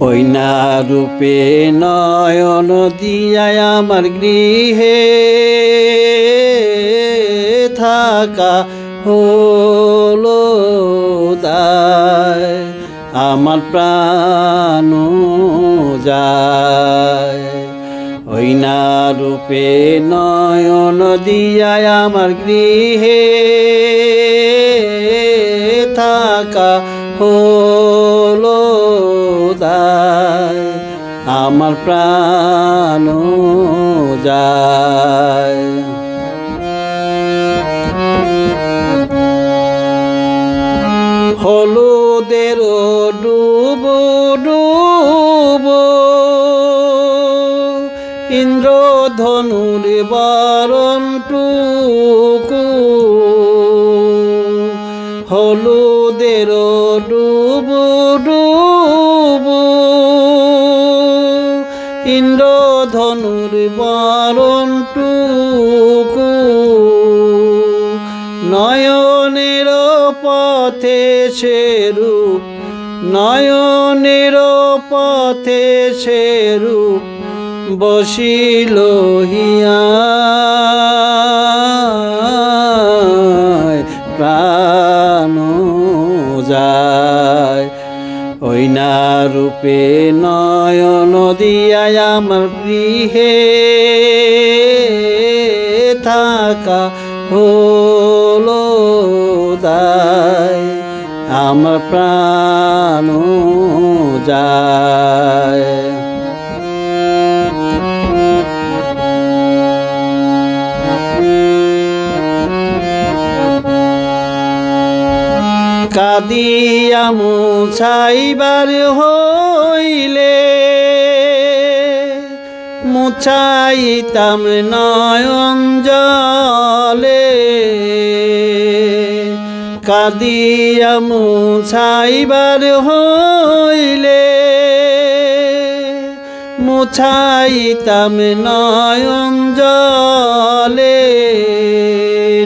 ওই না রূপে নয়ন দিয়ায় আমার গৃহে থাকা হলো দায়, আমার প্রাণ যায়। ওই না রূপে নয়ন দিয়ায় আমার গৃহে থাকা আমার প্রাণ যায়। হলুদের ডুবো ডুবো। ইন্দ্রধনুর বরণ টুকু। হলুদের ডুবো ডুবো। ইন্দ্রধনুর বরণ টুকু। নয়নের পথে সে নয়নের পথে সে বসিল হিয়া। প্রাণ যায় ওই রূপে নয়ন দিয়ায় আমার গৃহে থাকা হলো দায় আমার প্রাণ যায়। কাদিয়া মুছাইবার হইলে, মুছাইতাম নয়ন জলে। কাদিয়া মুছাইবার হইলে, মুছাইতাম নয়ন জলে।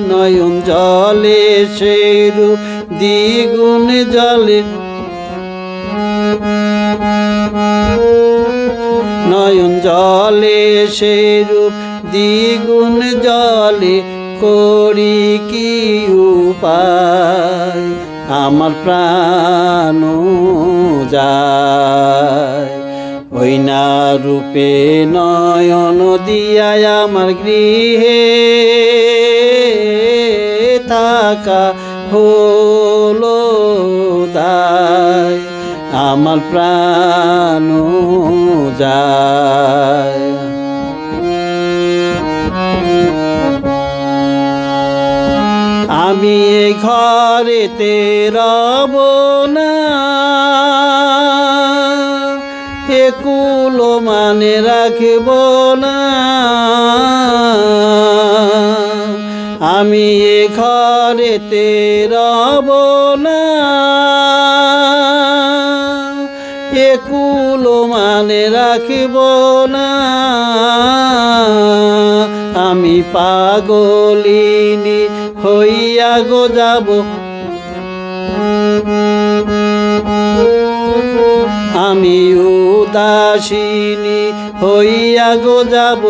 নয়ন জলে সেরূপ দ্বিগুণ জলে। নয়ন জলে সেরূপ দ্বিগুণ জলে, করি কি উপায়? আমার প্রাণ যায়। ওই না রূপে নয়ন দিয়ায় আমার গৃহে থাকা হলো আমার প্রাণ যায়। আমি এ ঘরেতে রব না। একুলো মানে রাখব না। আমি এ ঘরেতে রব মানে রাখব না। আমি পাগলিনী হইয়া গো যাব। আমি উদাসিনী হইয়া গো যাব।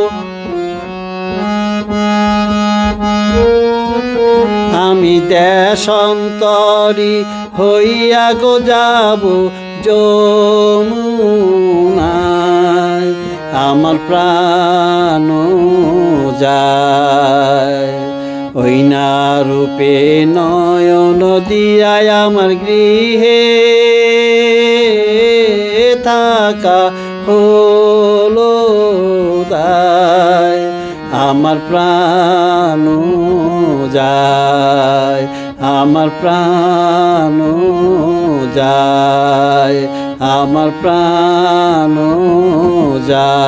আমি দেশন্তরী হইয়া গো যাব। যমুনায় আমার প্রাণ যায়। ওই না রূপে নয়ন দিয়ায় আমার গৃহে থাকা হলো দায় আমার প্রাণ যায়, আমার প্রাণ যায়। আমার প্রাণ যায়